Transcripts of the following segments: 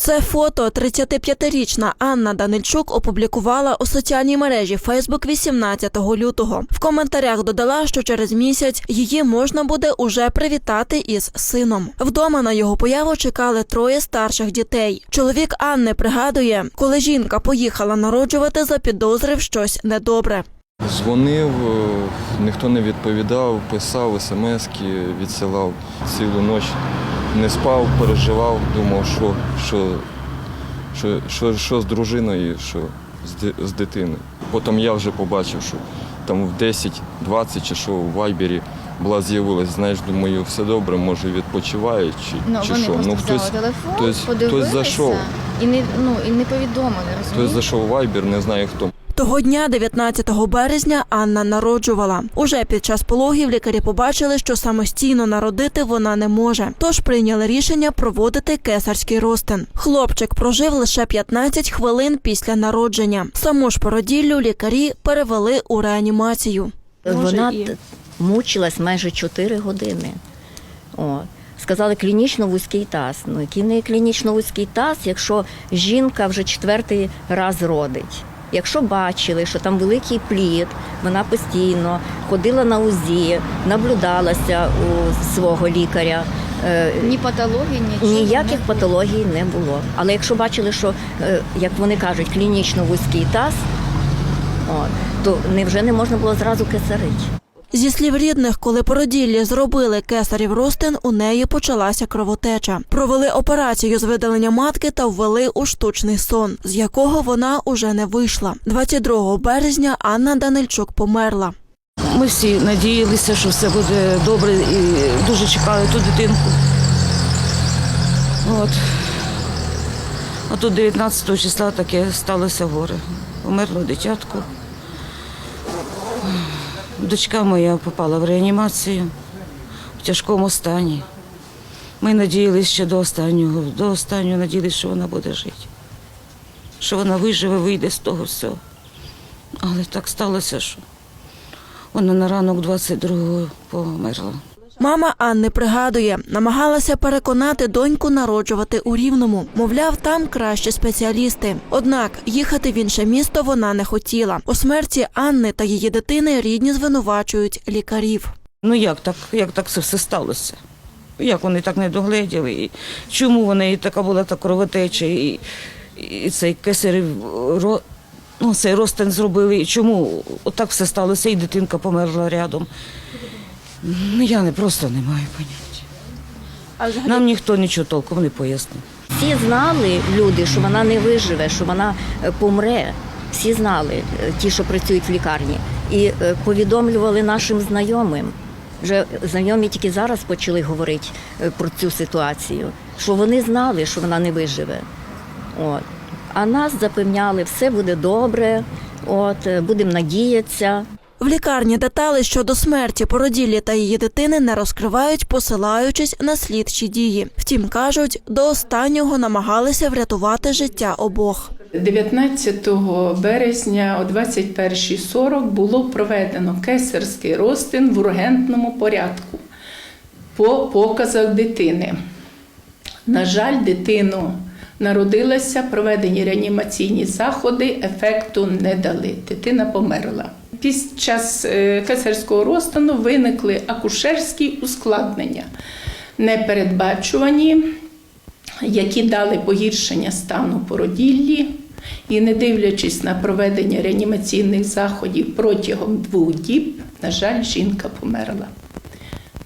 Це фото 35-річна Анна Данильчук опублікувала у соціальній мережі Facebook 18 лютого. В коментарях додала, що через місяць її можна буде уже привітати із сином. Вдома на його появу чекали троє старших дітей. Чоловік Анни пригадує, коли жінка поїхала народжувати, запідозрив щось недобре. Дзвонив, е, ніхто не відповідав, писав смски, відсилав цілу ніч. Не спав, переживав, думав, що, що, що, що, що з дружиною, що з, з дитиною. Потім я вже побачив, що там в 10-20 чи що в Вайбері була з'явилась, знаєш, думаю, все добре, може відпочивають чи, Ну, чи вони що. просто ну, взяли хтось, телефон, хтось- хтось зайшов. і не, ну, і не повідомили, хтось зайшов в Вайбер, не знаю хто. Того дня, 19 березня, Анна народжувала. Уже під час пологів лікарі побачили, що самостійно народити вона не може. Тож прийняли рішення проводити кесарський розтин. Хлопчик прожив лише 15 хвилин після народження. Саму ж породіллю лікарі перевели у реанімацію. Вона мучилась майже 4 години. О. Сказали клінічно вузький таз. Ну, який не клінічно вузький таз, якщо жінка вже четвертий раз родить. Якщо бачили, що там великий плід, вона постійно ходила на УЗІ, наблюдалася у свого лікаря. Е, Ні патології, нічого. Ніяких патологій не було. Але якщо бачили, що, е, як вони кажуть, клінічно вузький таз, то невже не можна було зразу кесарити? Зі слів рідних, коли породіллі зробили кесарів розтин, у неї почалася кровотеча. Провели операцію з видалення матки та ввели у штучний сон, з якого вона уже не вийшла. 22 березня Анна Данильчук померла. Ми всі надіялися, що все буде добре і дуже чекали ту дитинку. От. А тут 19 числа таке сталося горе. Померло дитятко. Дочка моя попала в реанімацію в тяжкому стані. Ми надіялися ще до останнього, до останнього надіялися, що вона буде жити. Що вона виживе, вийде з того всього. Але так сталося, що вона на ранок 22-го померла. Мама Анни пригадує, намагалася переконати доньку народжувати у Рівному. Мовляв, там кращі спеціалісти. Однак їхати в інше місто вона не хотіла. У смерті Анни та її дитини рідні звинувачують лікарів. Ну як так, як так це все сталося? Як вони так не догледіли? І чому вони така була та кровотеча, і, і цей кесарів ну, цей розтин зробили? І чому отак все сталося, і дитинка померла рядом? Ну, я не просто не маю поняття. Нам ніхто нічого толком не пояснив. Всі знали люди, що вона не виживе, що вона е, помре. Всі знали, е, ті, що працюють в лікарні, і е, повідомлювали нашим знайомим. Вже знайомі тільки зараз почали говорити про цю ситуацію, що вони знали, що вона не виживе. От. А нас запевняли, все буде добре, от, будемо надіятися. В лікарні деталі щодо смерті породіллі та її дитини не розкривають, посилаючись на слідчі дії. Втім, кажуть, до останнього намагалися врятувати життя обох. 19 березня о 21.40 було проведено кесарський розтин в ургентному порядку по показах дитини. На жаль, дитину народилася, проведені реанімаційні заходи, ефекту не дали. Дитина померла. Під час е, кесарського розтину виникли акушерські ускладнення, непередбачувані, які дали погіршення стану породіллі. І не дивлячись на проведення реанімаційних заходів протягом двох діб, на жаль, жінка померла.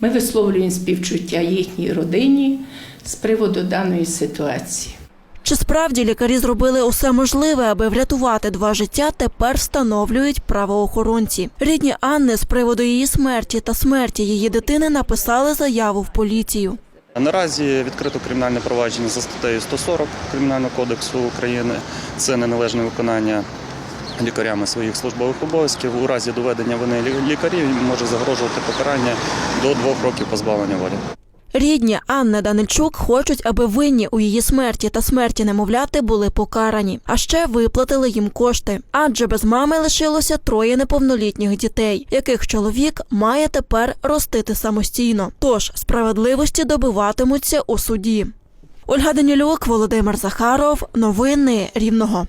Ми висловлюємо співчуття їхній родині з приводу даної ситуації. Чи справді лікарі зробили усе можливе, аби врятувати два життя, тепер встановлюють правоохоронці. Рідні Анни з приводу її смерті та смерті її дитини написали заяву в поліцію. Наразі відкрито кримінальне провадження за статтею 140 Кримінального кодексу України. Це неналежне виконання лікарями своїх службових обов'язків. У разі доведення вини лікарів може загрожувати покарання до двох років позбавлення волі. Рідні Анни Данильчук хочуть, аби винні у її смерті та смерті немовляти були покарані, а ще виплатили їм кошти. Адже без мами лишилося троє неповнолітніх дітей, яких чоловік має тепер ростити самостійно. Тож справедливості добиватимуться у суді. Ольга Данілюк, Володимир Захаров. Новини Рівного.